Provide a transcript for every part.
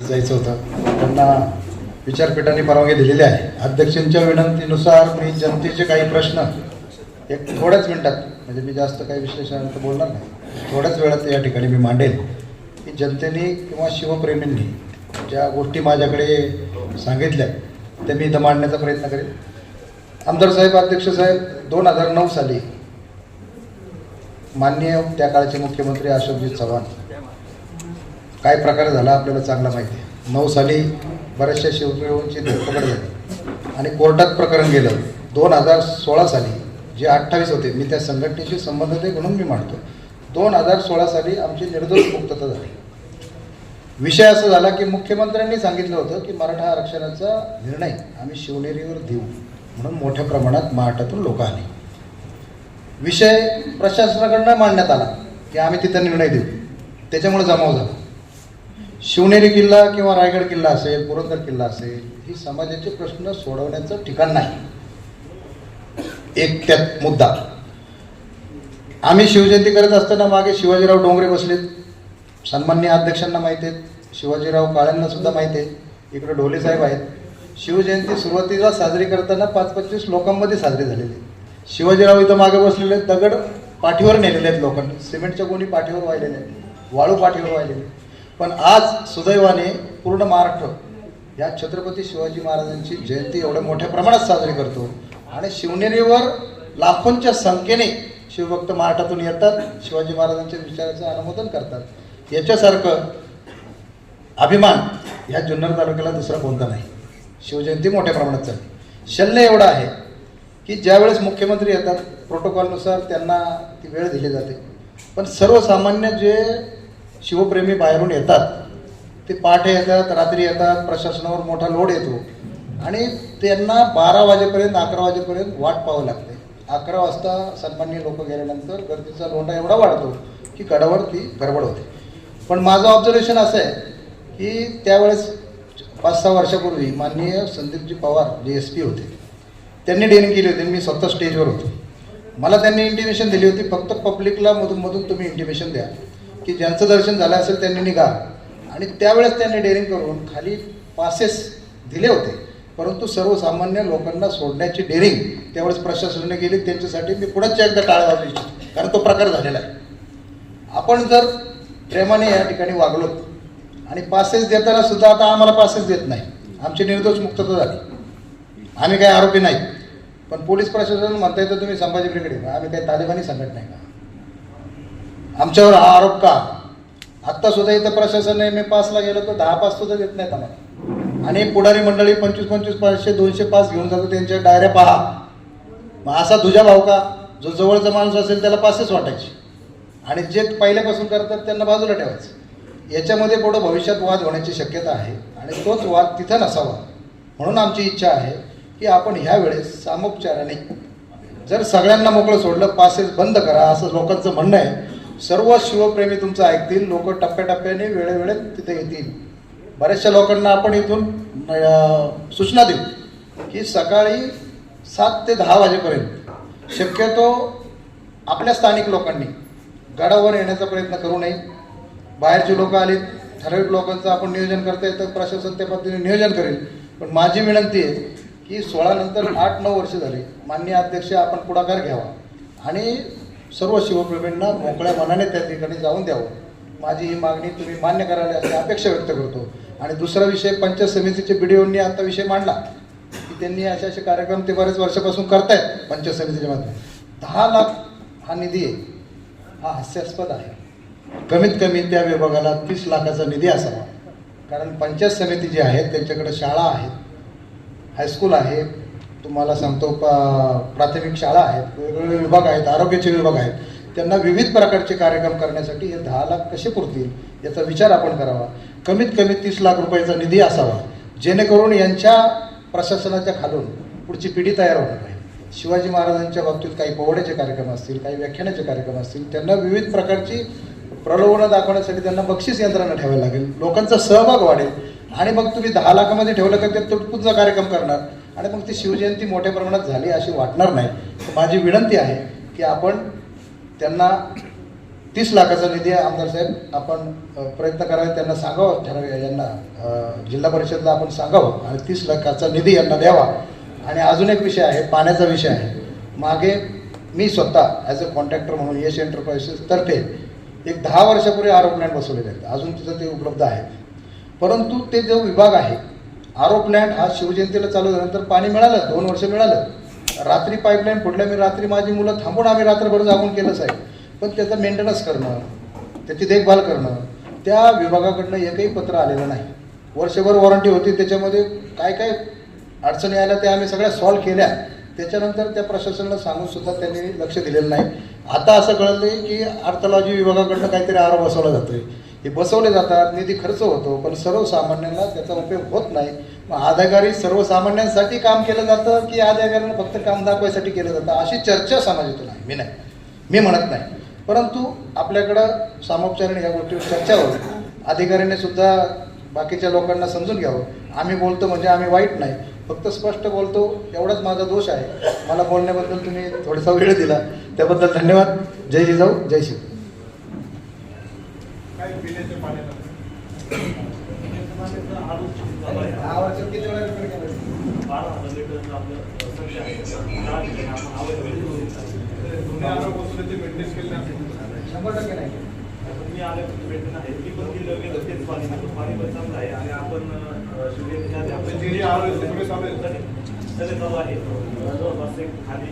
जायचं होतं. त्यांना विचारपीठाने परवानगी दिलेली आहे. अध्यक्षांच्या विनंतीनुसार मी जनतेचे काही प्रश्न एक थोड्याच मिनिटात म्हणजे मी जास्त काही विश्लेषणार्थ बोलणार नाही थोड्याच वेळात या ठिकाणी मी मांडेल. की जनतेने किंवा शिवप्रेमींनी ज्या गोष्टी माझ्याकडे सांगितल्या त्या मी इथं मांडण्याचा प्रयत्न करेन. आमदार साहेब अध्यक्ष साहेब दोन हजार नऊ साली माननीय त्या काळचे मुख्यमंत्री अशोकजी चव्हाण. काय प्रकार झाला आपल्याला चांगला माहिती आहे. नऊ साली बऱ्याचशा शिवप्रेमींची धरपकड झाली. आणि कोर्टात प्रकरण गेलं. दोन हजार सोळा साली जे अठ्ठावीस होते मी त्या संघटनेशी संबंधित आहे म्हणून मी मांडतो. दोन हजार सोळा साली आमची निर्दोष मुक्तता झाली. विषय असा झाला की मुख्यमंत्र्यांनी सांगितलं होतं की मराठा आरक्षणाचा निर्णय आम्ही शिवनेरीवर देऊ. म्हणून मोठ्या प्रमाणात महाराष्ट्रातून लोक आले. विषय प्रशासनाकडनं मांडण्यात आला की आम्ही तिथं निर्णय देऊ. त्याच्यामुळे जमाव झाला. शिवनेरी किल्ला किंवा रायगड किल्ला असेल पुरंदर किल्ला असेल ही समाजाचे प्रश्न सोडवण्याचं ठिकाण नाही. एक त्यात मुद्दा. आम्ही शिवजयंती करत असताना मागे शिवाजीराव डोंगरे बसलेत. सन्मान्य अध्यक्षांना माहिती आहेत. शिवाजीराव काळ्यांना सुद्धा माहिती आहे. इकडे ढोले साहेब आहेत. शिवजयंती सुरुवातीला साजरी करताना पाच पंचवीस लोकांमध्ये साजरी झालेली शिवाजीराव इथं मागे बसलेले आहेत दगड पाठीवर नेलेले आहेत लोकांनी. सिमेंटच्या गोणी पाठीवर वाहिलेले आहेत वाळू पाठीवर वाहिलेले पण आज सुदैवाने पूर्ण महाराष्ट्र या छत्रपती शिवाजी महाराजांची जयंती एवढ्या मोठ्या प्रमाणात साजरी करतो आणि शिवनेरीवर लाखोंच्या संख्येने शिवभक्त महाराष्ट्रातून येतात शिवाजी महाराजांच्या विचाराचं अनुमोदन करतात. याच्यासारखं अभिमान या जुन्नर तालुक्याला दुसरा कोणता नाही. शिवजयंती मोठ्या प्रमाणात चालते शल्य एवढं आहे की ज्यावेळेस मुख्यमंत्री येतात प्रोटोकॉलनुसार त्यांना ती वेळ दिली जाते. पण सर्वसामान्य जे शिवप्रेमी बाहेरून येतात ते पहाटे येतात रात्री येतात प्रशासनावर मोठा लोड येतो आणि त्यांना बारा वाजेपर्यंत अकरा वाजेपर्यंत वाट पाहावं लागते. अकरा वाजता सन्मान्य लोक गेल्यानंतर गर्दीचा लोंढा एवढा वाढतो की गडावर ती गडबड होते. पण माझं ऑब्झर्वेशन असं आहे की त्यावेळेस पाच सहा वर्षापूर्वी माननीय संदीपजी पवार जे एस पी होते. त्यांनी डेअरिंग केली होती. मी स्वतः स्टेजवर होतो. मला त्यांनी इंटिमेशन दिली होती. फक्त पब्लिकला मधून मधून तुम्ही इंटिमेशन द्या. की ज्यांचं दर्शन झालं असेल त्यांनी निघा. आणि त्यावेळेस त्यांनी डेअरिंग करून खाली पासेस दिले होते. परंतु सर्वसामान्य लोकांना सोडण्याची डेअरिंग त्यावेळेस प्रशासनाने केली. त्यांच्यासाठी मी पुढंच एकदा टाळा वाजू इच्छितो. कारण तो प्रकार झालेला आहे. आपण जर प्रेमाने या ठिकाणी वागलो आणि पासेस देताना सुद्धा आता आम्हाला पासेस देत नाही. आमची निर्दोष मुक्तता झाली. आम्ही काही आरोपी नाही पण पोलीस प्रशासन म्हणता येतं तुम्ही संभाजी ब्रिगेड आम्ही काही तालिबानी संघटना आहे का? आमच्यावर हा आरोप का? आत्ता सुद्धा इथं प्रशासनाने मी पासला गेलो तर दहा पास सुद्धा देत नाहीत आम्हाला. आणि पुढारी मंडळी पंचवीस पंचवीस पाचशे दोनशे पास घेऊन जातो त्यांच्या डायऱ्या पहा. मग असा तुझ्या भाव का? जो जवळचा माणूस असेल त्याला पासेस वाटायचे. आणि जे पहिल्यापासून करतात त्यांना बाजूला ठेवायचं. याच्यामध्ये पुढं भविष्यात वाद होण्याची शक्यता आहे आणि तोच वाद तिथं नसावा. म्हणून आमची इच्छा आहे की आपण ह्या वेळेस सामोपचाराने जर सगळ्यांना मोकळं सोडलं पासेस बंद करा असं लोकांचं म्हणणं आहे सर्व शिवप्रेमी तुमचं ऐकतील लोक टप्प्याटप्प्याने वेळेवेळेत तिथे येतील. बऱ्याचशा लोकांना आपण इथून सूचना देऊ की सकाळी सात ते दहा वाजेपर्यंत शक्यतो आपल्या स्थानिक लोकांनी गडावर येण्याचा प्रयत्न करू नये बाहेरचे लोक आले ठराविक लोकांचं आपण नियोजन करता येतं प्रशासन त्या पद्धतीने नियोजन करेल. पण माझी विनंती आहे की सोळा नंतर आठ नऊ वर्ष झाली मान्य अध्यक्ष आपण पुढाकार घ्यावा आणि सर्व शिवप्रेमींना मोकळ्या मनाने त्या ठिकाणी जाऊन द्यावं. माझी ही मागणी तुम्ही मान्य करायला अशी अपेक्षा व्यक्त करतो. आणि दुसरा विषय पंचायत समितीचे बीडीओंनी आता विषय मांडला की त्यांनी असे असे कार्यक्रम ते बरेच वर्षापासून करतायत पंचायत समितीच्या माध्यमातून. दहा लाख हा निधी आहे. हा हास्यास्पद आहे. कमीत कमी त्या विभागाला तीस लाखाचा निधी असावा. कारण पंचायत समिती जी आहेत त्यांच्याकडे शाळा आहेत हायस्कूल आहे तुम्हाला सांगतो प- प्राथमिक शाळा आहेत वेगवेगळे विभाग आहेत आरोग्याचे विभाग आहेत त्यांना विविध प्रकारचे कार्यक्रम करण्यासाठी हे दहा लाख कसे पुरतील याचा विचार आपण करावा. कमीत कमी तीस लाख रुपयाचा निधी असावा जेणेकरून यांच्या प्रशासनाच्या खालून पुढची पिढी तयार होणार आहे. शिवाजी महाराजांच्या बाबतीत काही पोवड्याचे कार्यक्रम असतील काही व्याख्यानाचे कार्यक्रम असतील त्यांना विविध प्रकारची प्रलोभनं दाखवण्यासाठी त्यांना बक्षीस यंत्रणा ठेवावी लागेल. लोकांचा सहभाग वाढेल. आणि मग तुम्ही दहा लाखामध्ये ठेवलं का ते तुटपुंजा कार्यक्रम करणार. आणि मग ती शिवजयंती मोठ्या प्रमाणात झाली अशी वाटणार नाही. माझी विनंती आहे की आपण त्यांना तीस लाखाचा निधी आहे आमदार साहेब. आपण प्रयत्न करावे त्यांना सांगावं ठरावे यांना जिल्हा परिषदला आपण सांगावं. आणि तीस लाखाचा निधी यांना द्यावा. आणि अजून एक विषय आहे पाण्याचा विषय आहे. मागे मी स्वतः ॲज अ कॉन्ट्रॅक्टर म्हणून यश एंटरप्राइसेस तर्फे एक दहा वर्षापूर्वी आरो बसवलेले आहेत. अजून तिथं ते उपलब्ध आहेत. परंतु ते जो विभाग आहे आरो प्लॅन्ट हा शिवजयंतीला चालू झाल्यानंतर पाणी मिळालं दोन वर्ष मिळालं. रात्री पाईपलाईन फुटल्या मी रात्री माझी मुलं थांबून आम्ही रात्रभर जागून केलंच आहे पण त्याचा मेंटेनन्स करणं त्याची देखभाल करणं त्या विभागाकडनं एकही पत्र आलेलं नाही. वर्षभर वॉरंटी होती त्याच्यामध्ये काय काय अडचणी आल्या त्या आम्ही सगळ्या सॉल्व्ह केल्या. त्याच्यानंतर त्या प्रशासनाला सांगून सुद्धा त्यांनी लक्ष दिलेलं नाही. आता असं कळलं की आर्थॉलॉजी विभागाकडनं काहीतरी आरोप बसवला जातोय. हे बसवले जातात निधी खर्च होतो पण सर्वसामान्यांना त्याचा उपयोग होत नाही. मग अधिकारी सर्वसामान्यांसाठी काम केलं जातं की अधिकाऱ्यांना फक्त काम दाखवायसाठी केलं जातं? अशी चर्चा समाजातून आहे. मी नाही. मी म्हणत नाही. परंतु आपल्याकडं सामोपचारण ह्या गोष्टीवर चर्चा होईल. अधिकाऱ्यांनी सुद्धा बाकीच्या लोकांना समजून घ्यावं. आम्ही बोलतो म्हणजे आम्ही वाईट नाही. फक्त स्पष्ट बोलतो एवढाच माझा दोष आहे. मला बोलण्याबद्दल तुम्ही थोडासा वेळ दिला त्याबद्दल धन्यवाद. जय जिजाऊ जय शिव. शंभर टक्के नाही. मी आले भेटून आहे. मी पण गेलो गेलो तेच पाणी पाणी पण चांगलं आहे आणि आपण सगळे चालू आहे. जवळपास एक खाली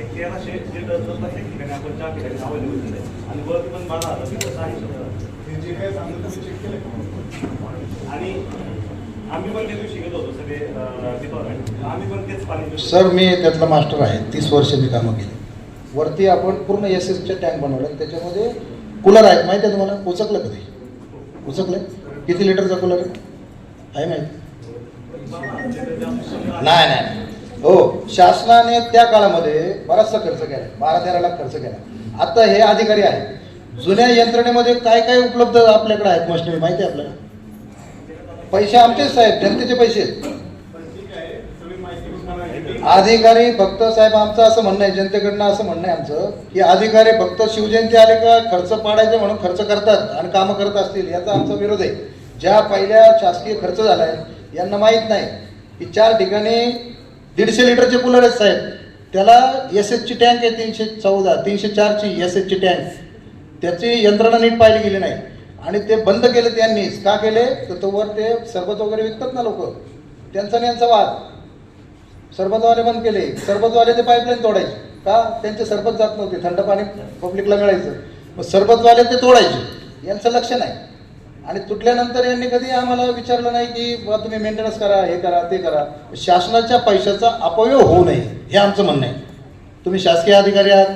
एक तेराशे ठिकाणी आपण चार ठिकाणी अवेलेबल आहे आणि वरती पण बारा हजार आहे तुम्ही? आणि आम्ही पण त्या दिवशी गेलो होतो सगळे डिपार्टमेंट आम्ही पण तेच पाणी. सर मी त्यातला मास्टर आहे. तीस वर्ष मी कामं केली. वरती आपण पूर्ण एस एसचे टँक बनवले आणि त्याच्यामध्ये कूलर आहेत माहिती आहे तुम्हाला? उचकलं कधी? उचकलं किती लिटरचा कूलर आहे? माहिती? नाही नाही. हो शासनाने त्या काळामध्ये बराचसा खर्च केला. बारा तेरा लाख खर्च केला. आता हे अधिकारी आहेत. जुन्या यंत्रणेमध्ये काय काय उपलब्ध आपल्याकडे आहेत मशिनरी माहिती आहे आपल्याला? पैसे आमचेच साहेब जनतेचे पैसे आहेत पण ठीक आहे सगळी माहिती पण मला घेतली. अधिकारी भक्त साहेब आमचं असं म्हणणं आहे जनतेकडनं असं म्हणणं आहे आमचं की अधिकारी भक्त शिवजयंती आले का खर्च पाडायचे म्हणून खर्च करतात आणि कामं करत असतील याचा आमचा विरोध आहे. ज्या पहिल्या शासकीय खर्च झालाय यांना माहीत नाही की चार ठिकाणी दीडशे लिटरचे कूलर आहेत साहेब. त्याला एस एचची टँक आहे तीनशे चौदा तीनशे चारची एस एचची टँक. त्याची यंत्रणा नीट पाहिली गेली नाही. आणि ते बंद केले त्यांनीच. का केले? तर तोवर ते सरबत वगैरे विकतात ना लोक. त्यांचा आणि यांचा वाद. सरबतवाले बंद केले. सरबतवाले ते पाईपलाईन तोडायचे. का? त्यांचे सरबत जात नव्हते. थंड पाणी पब्लिकला मिळायचं. मग सरबतवाले ते तोडायचे. यांचं लक्ष नाही. आणि तुटल्यानंतर यांनी कधी आम्हाला विचारलं नाही की बा तुम्ही मेंटेनन्स करा हे करा ते करा. शासनाच्या पैशाचा अपव्यय होऊ नये हे आमचं म्हणणं आहे. तुम्ही शासकीय अधिकारी आहात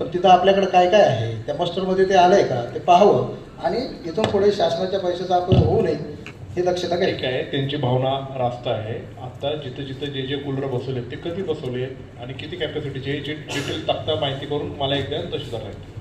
पण तिथं आपल्याकडे काय काय आहे? त्या मास्टरमध्ये ते आलं आहे का? ते पाहावं. आणि इथून पुढे शासनाच्या पैशाचा अपव्यय होऊ नये. हे दक्षता ठीक आहे त्यांची भावना रास्त आहे. आता जिथं जिथं जे जे कूलर बसवले ते कधी बसवले आणि किती कॅपॅसिटीचे जे डिटेल तक्ता माहिती करून मला एकदा तहसीलदार राहील